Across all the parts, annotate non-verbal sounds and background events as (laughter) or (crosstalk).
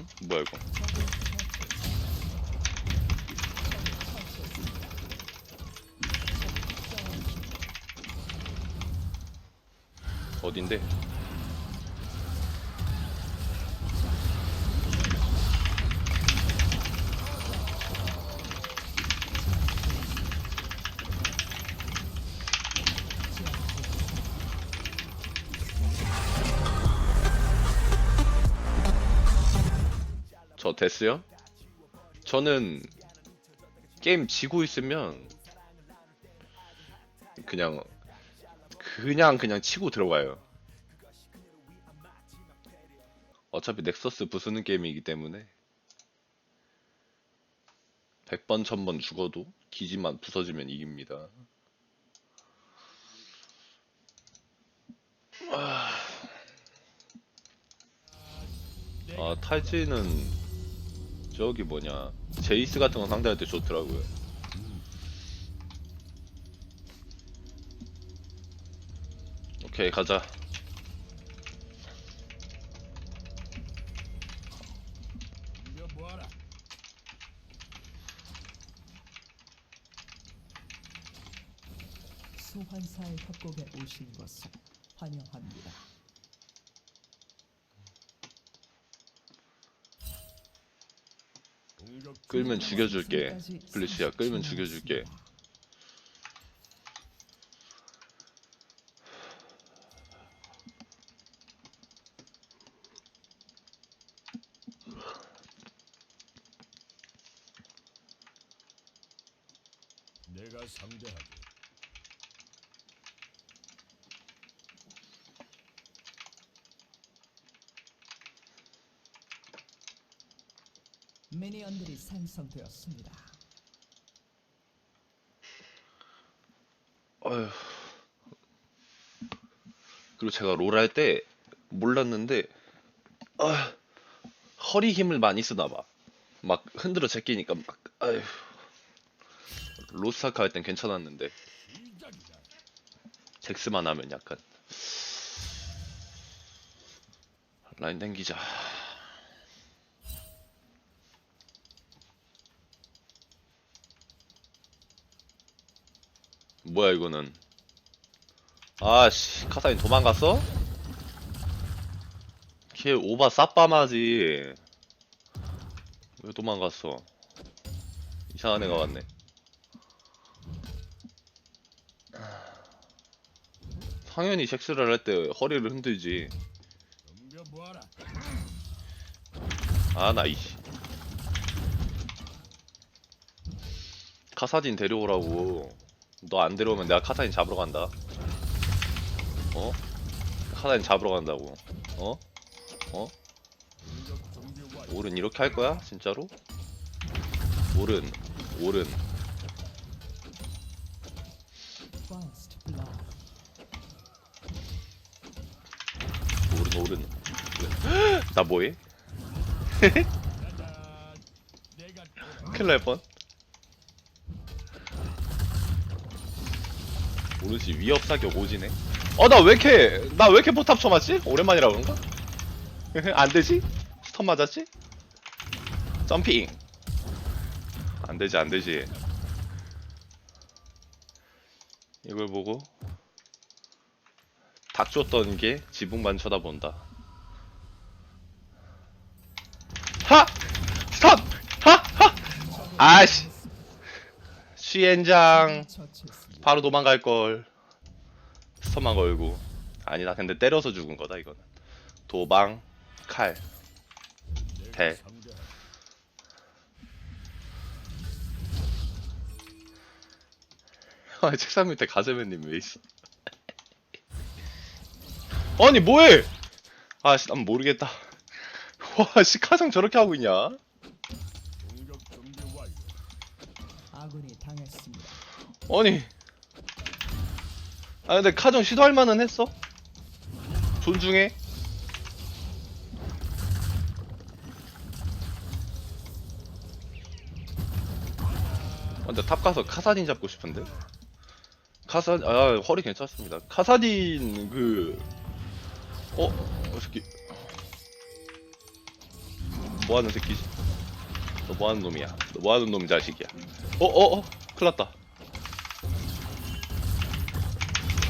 응? 뭐야 이거 어딘데? 저 됐어요? 저는 게임 지고 있으면 그냥 그냥 그냥 치고 들어가요. 어차피 넥서스 부수는 게임이기 때문에 100번 1000번 죽어도 기지만 부서지면 이깁니다. 아, 탈지는 저기 뭐냐 제이스 같은 거 상대할 때 좋더라고요. 오케이 가자. 소환사의 협곡에 오신 것을 환영합니다. 끌면 죽여줄게. 블리츠야 끌면 죽여줄게. 내가 상대하지. 미니언들이 생성되었습니다. 어휴. 그리고 제가 롤 할 때 몰랐는데 아, 허리 힘을 많이 쓰나 봐. 막 흔들어 제끼니까 막 아휴. 로스타카 할 땐 괜찮았는데. 잭스만 하면 약간 라인 땡기자. 뭐야 이거는? 아씨 카사인 도망갔어? 걔 오바 쌉밤하지. 왜 도망갔어? 이상한 애가 왔네. 당연히 잭스를 할 때 허리를 흔들지. 아, 나 이씨. 카사딘 데려오라고. 너 안 데려오면 내가 카사딘 잡으러 간다. 어? 카사딘 잡으러 간다고. 어? 어? 오른 이렇게 할 거야? 진짜로? 오른, 오른. 오른, 오른. 나 뭐해? (laughs) 큰일 날 뻔. 오르시 위협 사격 오지네. 어, 나 왜 이렇게, 나 왜 이렇게 포탑 쳐맞지? 오랜만이라 그런가? (laughs) 안 되지? 스턴 맞았지? 점핑. 안 되지, 안 되지. 이걸 보고 닭 줬던 게 지붕만 쳐다본다. 하! 스턴! 하! 하! 아씨! 쉬엔장. 바로 도망갈 걸. 스턴만 걸고. 아니다. 근데 때려서 죽은 거다 이거는. 도망 칼. 대. (laughs) 상대하지. 아, 책상 밑에 가재맨님 왜 있어? (laughs) 아니 뭐해? 아씨 난 모르겠다. (laughs) 와씨 카상 저렇게 하고 있냐? 당했습니다. 아 근데 카정 시도할 만은 했어. 존중해. 아, 근데 탑 가서 카사딘 잡고 싶은데. 카사 아 허리 괜찮습니다. 카사딘 그 어? 어 새끼 뭐 하는 새끼지? 너 뭐 하는 놈이야? 너 뭐 하는 놈 자식이야? 어 어 어 큰일 났다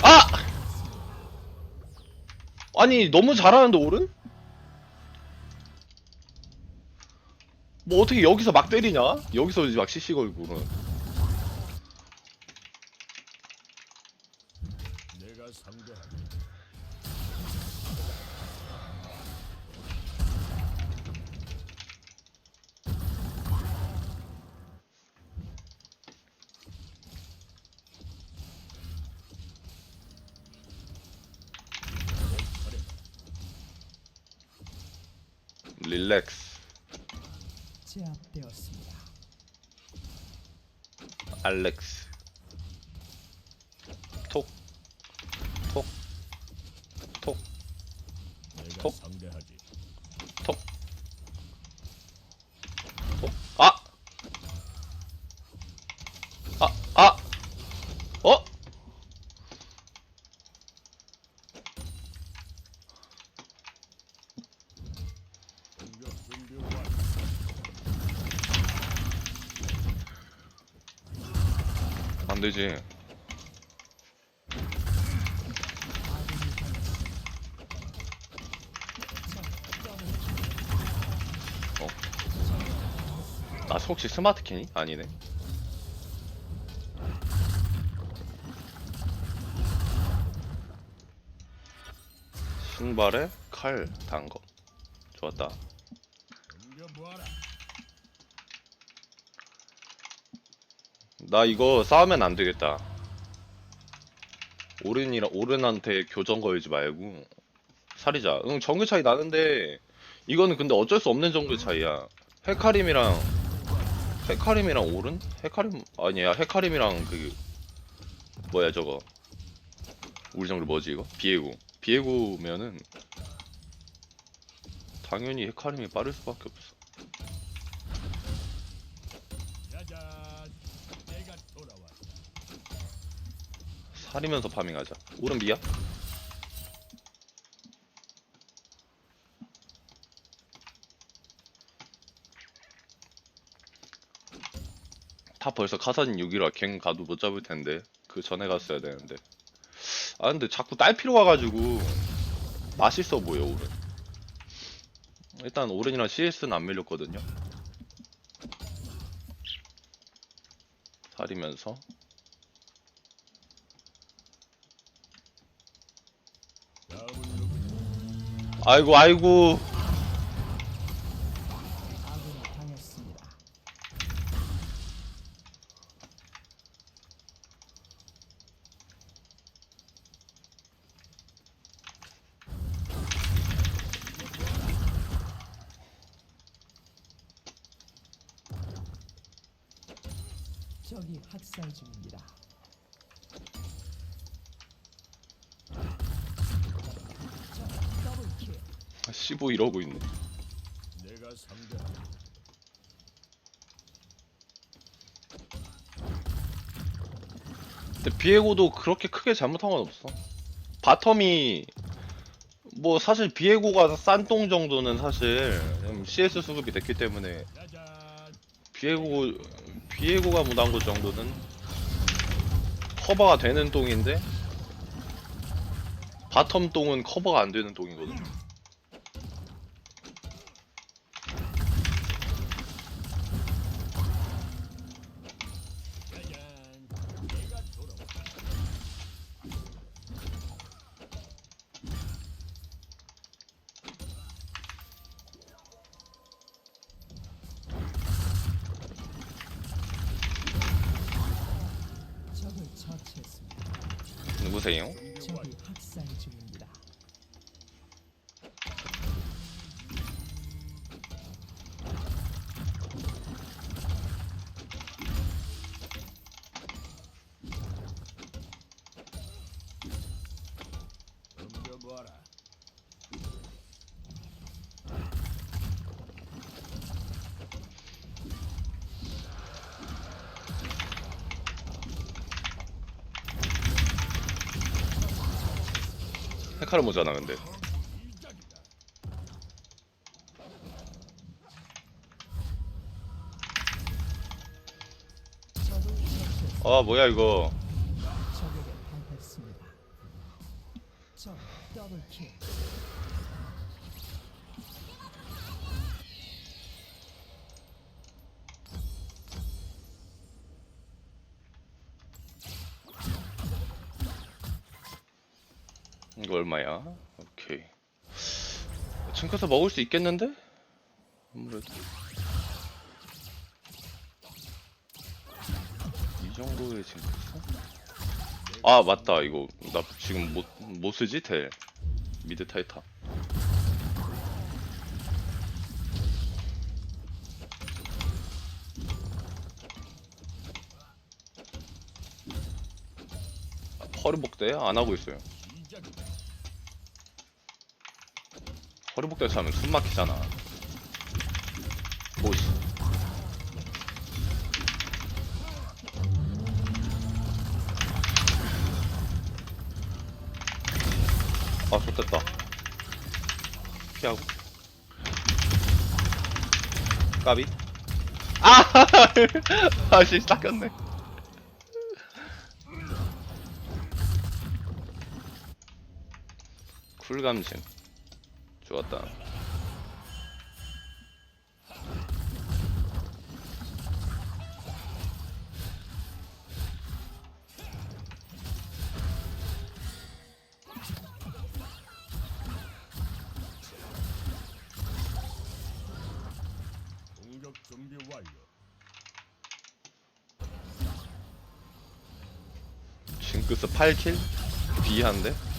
아! 아니 너무 잘하는데 오른? 뭐 어떻게 여기서 막 때리냐? 여기서 막 CC 걸고는 Alex 안 되지. 킬. 나 혹시 스마트 캐니? 아니네. 신발에 칼단 거. 좋았다. 덤벼보아라. 나 이거 싸우면 안 되겠다. 오른이랑 오른한테 교정 걸지 말고 살이자. 응 정글 차이 나는데 이거는 근데 어쩔 수 없는 정글 차이야. 헤카림이랑 헤카림이랑 오른? 헤카림 아니야 헤카림이랑 그 뭐야 저거 우리 정글 뭐지 이거? 비에고. 비에고면은 당연히 헤카림이 빠를 수밖에 없어. 살이면서 파밍하자. 오른 비야? 다 벌써 카사딘 6이라 갱 가도 못 잡을 텐데 그 전에 갔어야 되는데 아 근데 자꾸 딸피로 와가지고 맛있어 보여 오른 일단 오른이랑 CS는 안 밀렸거든요 살이면서 다음은 누구냐? 아이고 아이고 아군이 당했습니다. 적이 학살 중입니다. 적 더블 킬. 15 이러고 있네 내가 상대하리. 근데 비에고도 그렇게 크게 잘못한 건 없어. 바텀이 뭐 사실 비에고가 싼똥 정도는 사실 음, CS 수급이 됐기 때문에. 비에고 비에고가 무단 것 정도는 커버가 되는 똥인데 바텀 똥은 커버가 안 되는 똥이거든. 칼을 못 잡아 근데? 아 뭐야 이거. 층커서 먹을 수 있겠는데? 아무래도. 이 정도의 층커서? 아 맞다. 이거 나 지금 못, 못 쓰지? 텔 미드 타이타. 허리복대 안 하고 있어요 시작이다. 허리복대 차면 숨 막히잖아. 오씨 아 좋됐다. 피하고. 까비. 아! (laughs) 아씨 닦였네. 쿨감심 좋았다 공격 준비 완료. 징크스 8킬? 비한데?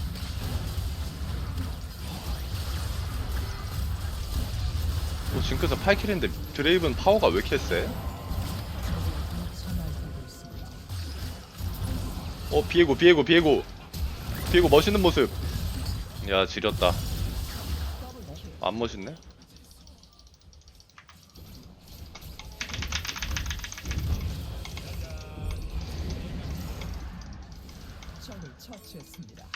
징크스 8킬인데 드레이븐 파워가 왜 이렇게 세? 어 비에고 비에고 비에고 비에고 멋있는 모습 야 지렸다. 안 멋있네? 처치했습니다.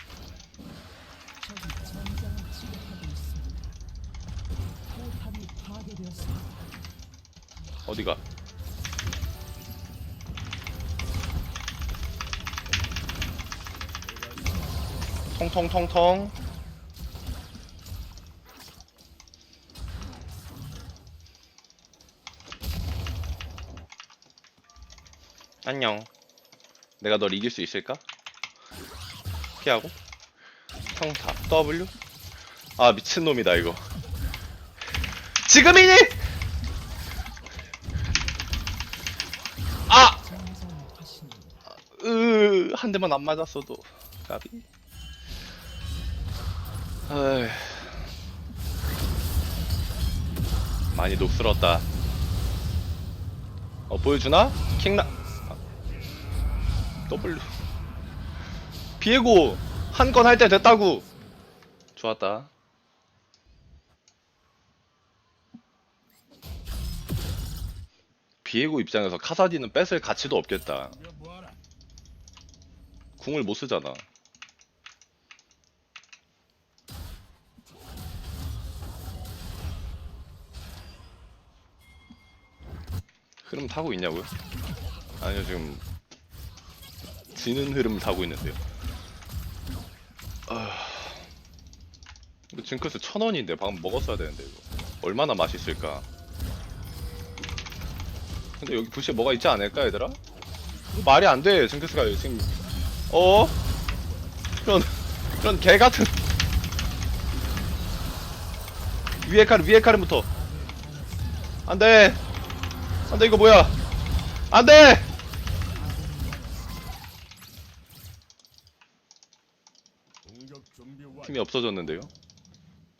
어디가? 통통통통 안녕 내가 널 이길 수 있을까? 피하고 성타 W 아 미친놈이다 이거 지금이니! 아! 전장의 화신입니다. 으, 한 대만 안 맞았어도 까비. 어이. 많이 녹슬었다. 어 보여주나? 킹나. 아. W. 비에고 한 건 할 때 됐다고. 좋았다. 비에고 입장에서 카사디는 뺏을 가치도 없겠다. 궁을 못 쓰잖아. 흐름 타고 있냐고요? 아니요 지금 지는 흐름 타고 있는데요. 아... 이거 징크스 천 원인데 방금 먹었어야 되는데 이거 얼마나 맛있을까? 근데 여기 부시에 뭐가 있지 않을까 얘들아? 말이 안 돼. 징크스가 지금 어? 그런 그런 개 같은 위에 카르 위에 카르부터 안돼 안돼 이거 뭐야 안돼. 팀이 없어졌는데요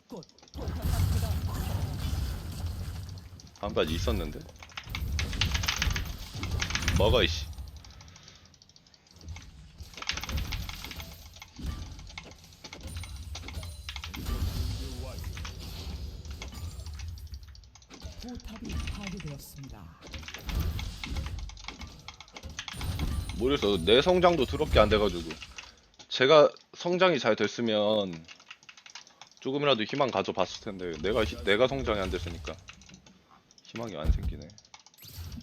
곧 포탑합니다. 다음까지 있었는데 먹어 이씨 준비 완료. 포탑이 파괴되었습니다. 모르겠어. 내 성장도 더럽게 안 돼가지고. 제가 성장이 잘 됐으면 조금이라도 희망 가져봤을 텐데 내가 히- 내가 성장이 안 됐으니까 희망이 안 생기네.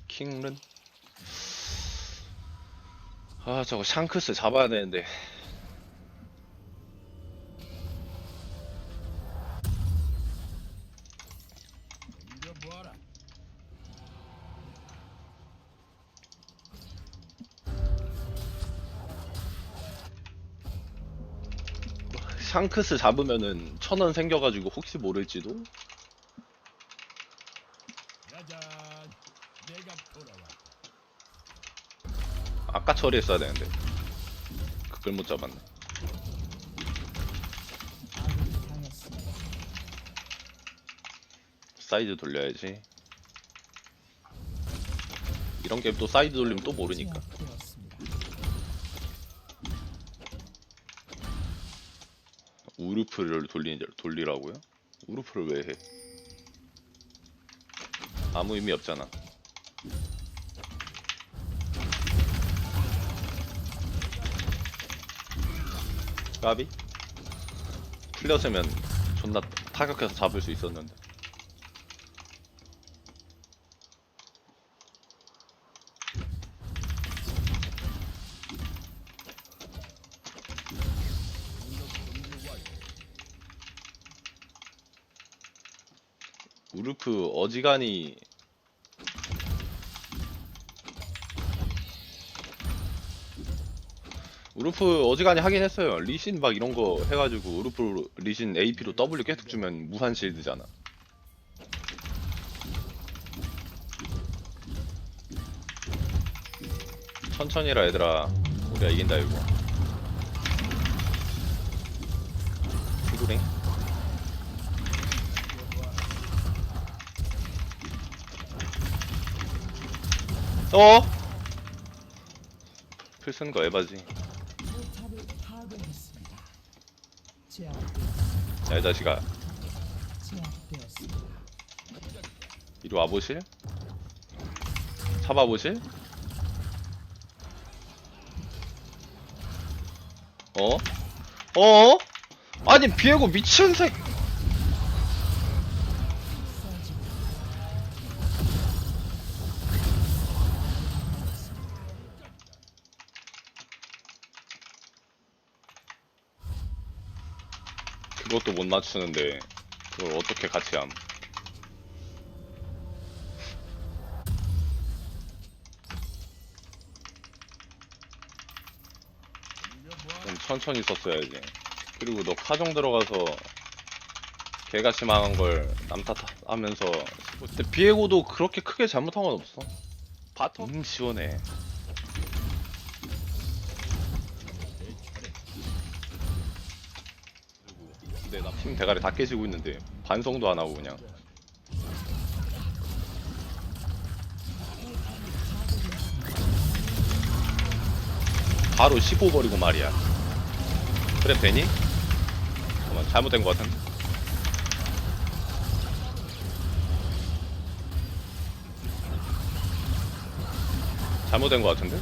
킹른 아 저거 샹크스 잡아야 되는데 샹크스 잡으면은 천 원 생겨가지고 혹시 모를지도. 아까 처리했어야 되는데 그걸 못 잡았네. 사이드 돌려야지 이런 게임 또 사이드 돌리면 또 모르니까 우르프를 돌리, 돌리라고요? 우르프를 왜 해? 아무 의미 없잖아 까비? 풀렸으면 존나 타격해서 잡을 수 있었는데 공격 준비 완료. 우르프 어지간히 우르프 어지간히 하긴 했어요. 리신 막 이런 거 해가지고 우르프 리신 AP로 W 계속 주면 무한 실드잖아. 천천히라 얘들아. 우리가 이긴다 이거 어? 풀 쓰는 거 에바지 야 이 자식아. 이리 와보실? 잡아보실? 어? 어? 아니 비에고 미친 새 서지 그것도 못 맞추는데 그걸 어떻게 같이 함. 좀 천천히 썼어야지 그리고 너 카정 들어가서 개같이 망한 걸 남탓하면서 근데 비에고도 그렇게 크게 잘못한 건 없어 바텀? 음 시원해 내 차례. 팀 대가리 다 깨지고 있는데 반성도 안 하고 그냥 바로 15 버리고 말이야 그래 되니? 잠깐만 잘못된 것 같은데 잘못된 것 같은데?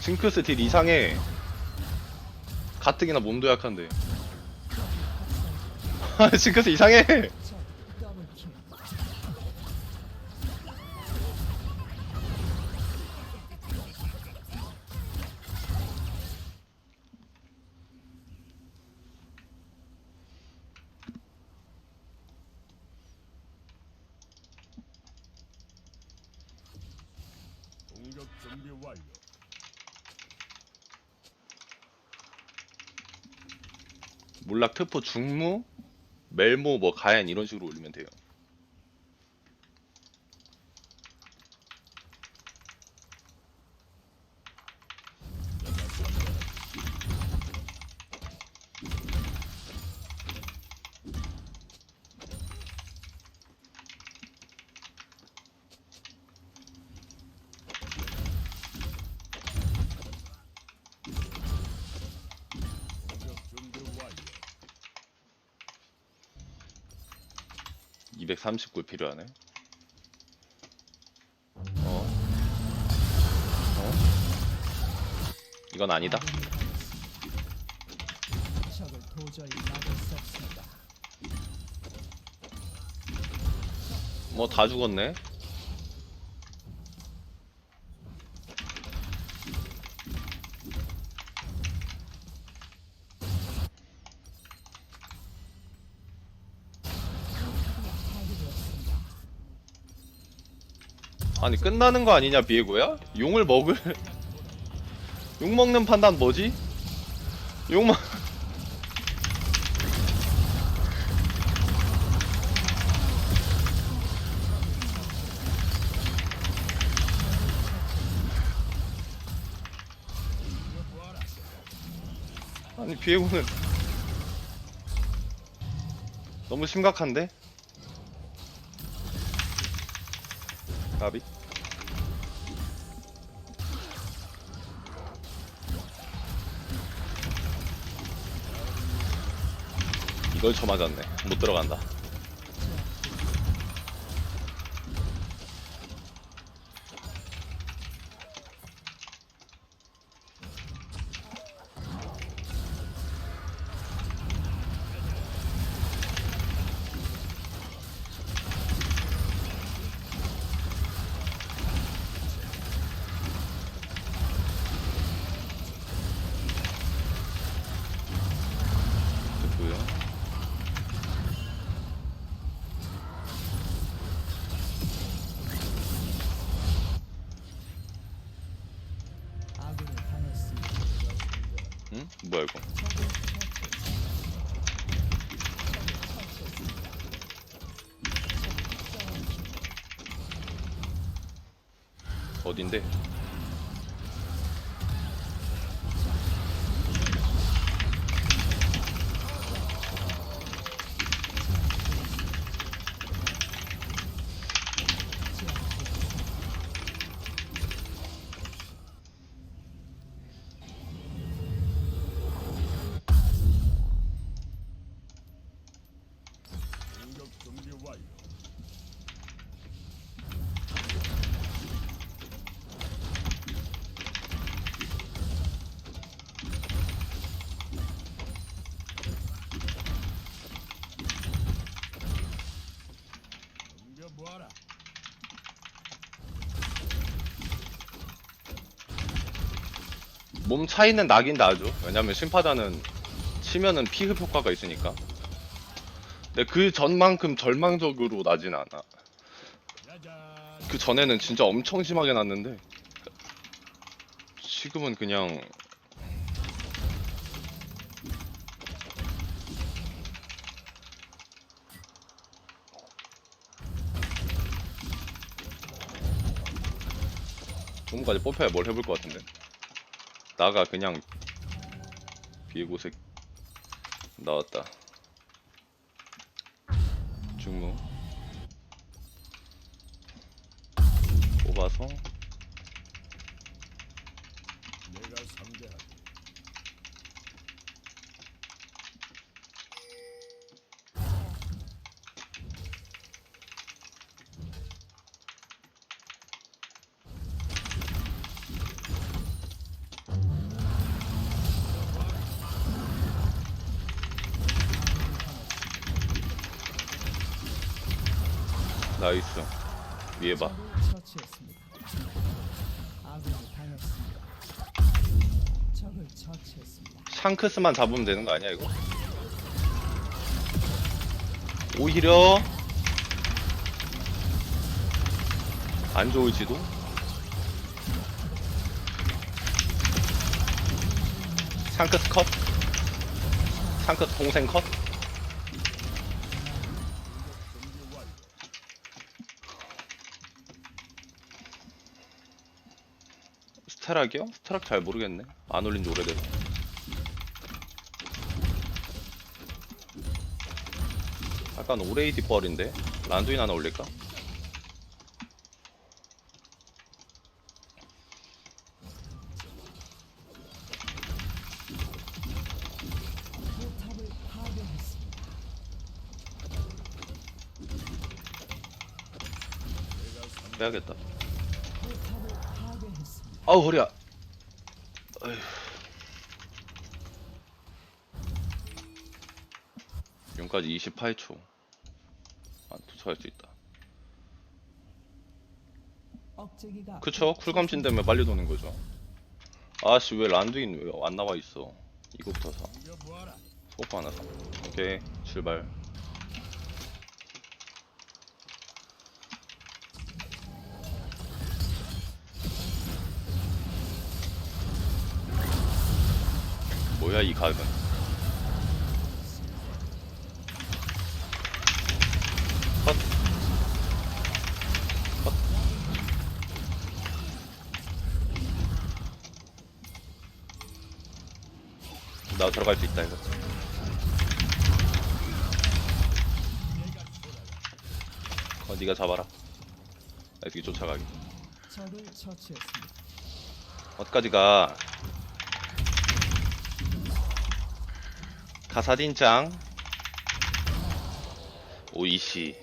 징크스 딜 이상해 가뜩이나 몸도 약한데. (laughs) 징크스 이상해 몰락 트포 중무 멜모 뭐 가엔 이런 식으로 올리면 돼요 공격 준비 완료. 239 필요하네 어? 어? 이건 아니다 적을 도저히 막을 수 없습니다. 뭐 다 죽었네 아니 끝나는 거 아니냐 비에고야? 용을 먹을 (laughs) 용 먹는 판단 뭐지? 용 먹... 아니 비에고는 너무 심각한데? 가비? 이걸 쳐 맞았네. 못 들어간다. 몸 차이는 나긴 나죠. 왜냐면 심파자는 치면은 피흡 효과가 있으니까. 근데 그 전만큼 절망적으로 나진 않아. 그 전에는 진짜 엄청 심하게 났는데 지금은 그냥 조금까지 뽑혀야 뭘 해볼 것 같은데 나가 그냥 비고색 나왔다. 중무. 뽑아서 내가 상대하지. 나이스 위에 봐. 샹크스만 잡으면 되는 거 아니야 이거? 오히려 안 좋을지도? 샹크스 컷? 샹크스 동생 컷? 준비 완료. 스테락이요? 스테락 잘 모르겠네 안 올린 지 오래돼서 약간 오레이디 뻘인데 란두인 하나 올릴까? 빼야겠다 포탑을 파괴했습니다. 아우 허리야. 어휴. 용까지 28초. 안 도착할 수 있다. 그쵸? 쿨감진 때문에 빨리 도는 거죠. 아씨 왜 란두인 왜 안 나와 있어? 이거부터 사. 소프 하나 사. 오케이 출발 뭐야 이 각은 컷 컷. 나 들어갈 수 있다 이거 어 니가 잡아라 나 여기 쫓아가기 처치했습니다. 어디까지 가? 가사딘짱 오이시.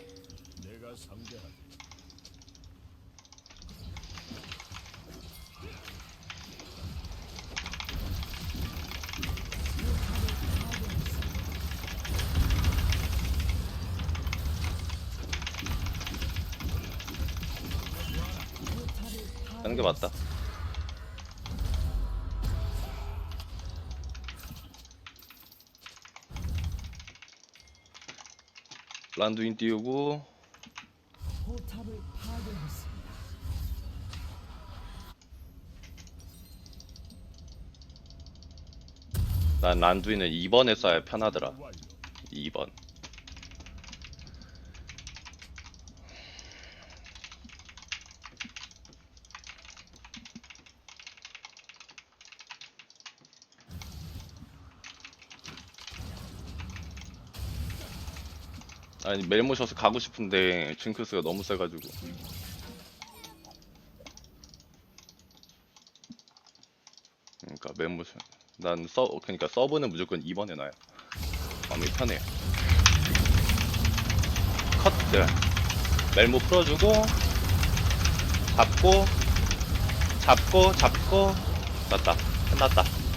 하는 게 맞다 란두인 띄우고. 난 란두인은 2번에 쏴야 편하더라 완료. 2번 아니 멜모셔스 가고 싶은데 징크스가 너무 세가지고. 그러니까 멜모셔. 난 서, 그러니까 서브는 무조건 2번에 놔요. 마음이 편해요. 컷들 멜모 풀어주고 잡고 잡고 잡고. 났다. 끝났다